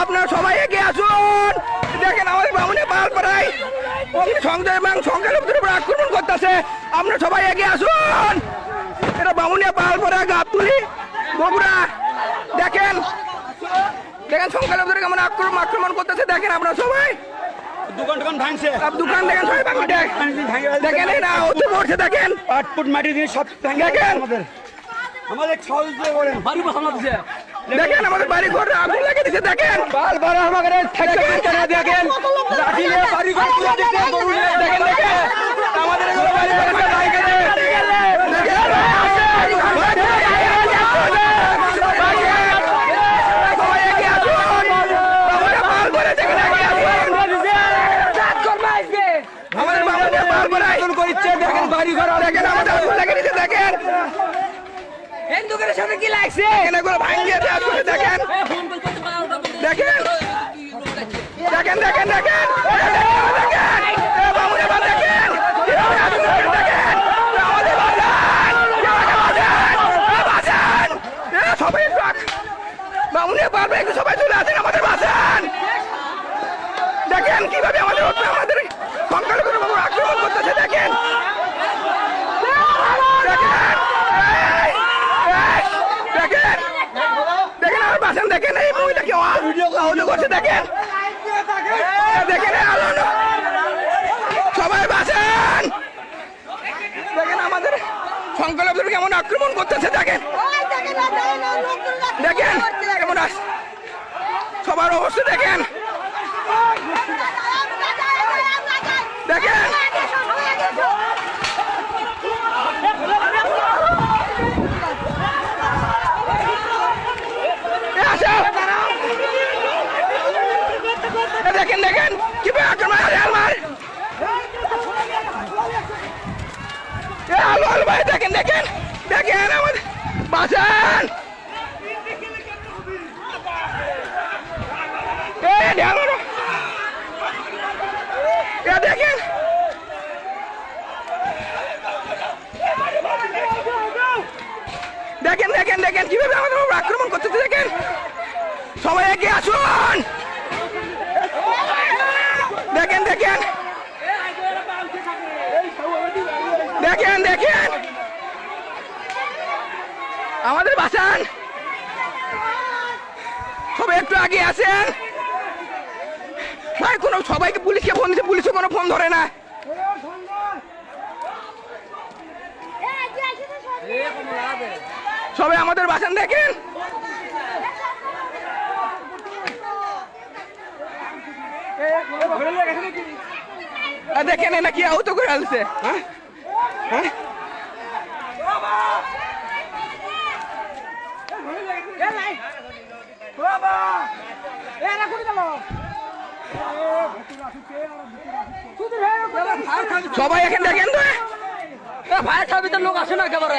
আপনারা সবাই এগিয়ে আসুন। দেখেন আমাদের বামুনে পাল পাড়ায় অগ্নি সংযোগ এবং সংখ্যালঘুদের উপর আক্রমণ করতেছে। আপনারা সবাই এগিয়ে আসুন। এটা বামুনিয়া পাল পাড়া গাবতুলি বগুড়া দেখেন। দেখেন সংখ্যালঘুদের কেমন আক্রমণ আক্রমণ করতেছে। দেখেন আপনারা সবাই। দোকান টোকান ভাঙছে। দোকান দেখেন সবাই ভাঙি দেখেন না পড়ছে দেখেন। মাটি দিয়ে সব দেখেন। আমাদের। আমাদের সহযোগিতা করেন বাড়ি বসানো দিছে। দেখেন আমাদের বাড়ি ঘর আগুন লাগিয়ে দিচ্ছে দেখেন। বাল বারা আমাদের থাকতে পারছে দেখেন। লাঠি নিয়ে বাড়ি ঘর পুরো গরু নিয়ে দেখেন দেখেন। আমাদের এগুলো বাড়ি ঘর করে দেখেন আমাদের বাড়ি ঘর দেখেন আমাদের আগুন লাগিয়ে দিচ্ছে দেখেন। হিন্দুদের সাথে কি লাগছে? দেখেন এগুলো ভাঙিয়ে দেওয়া করে দেখেন। দেখেন। দেখেন দেখেন দেখেন। সবাই চলে আসেন আমাদের বাসান দেখেন কীভাবে আমাদের ওপরে আমাদের সংখ্যালঘুর উপর আক্রমণ করতেছে দেখেন দেখেন এই, এই, দেখেন। দেখেন আমার বাসান দেখেন এই মহিলাকে আহত করছে দেখেন। দেখেন সবাই বাসান। দেখেন আমাদের সংখ্যালঘুদের কেমন আক্রমণ করতেছে, দেখেন। দেখেন, কেমন আস সবার অবস্থা দেখেন। দেখেন এ আসো। এ দেখেন দেখেন কীভাবে আক্রমণ আরে আমার এ আলো আলো ভাই দেখেন দেখেন দেখেন আমাদের, বাঁচান। দেখেন। দেখেন দেখেন দেখেন, কীভাবে আমাদের আক্রমণ করতেছে, দেখেন। সবাই এগিয়ে আসুন। দেখেন দেখেন। দেখেন দেখেন। আমাদের বাসান সবাই একটু আগে আসেন। ভাই, কোনো সবাইকে পুলিশকে ফোন দিচ্ছে পুলিশে কোনো ফোন ধরে না। সবাই আমাদের বাসান দেখেন। দেখেন এ নাকি আহত করে আলছে হ্যাঁ? হ্যাঁ? সবাই এখন দেখেন তো ভাইয়ের ছবিতে লোক আসে না একেবারে।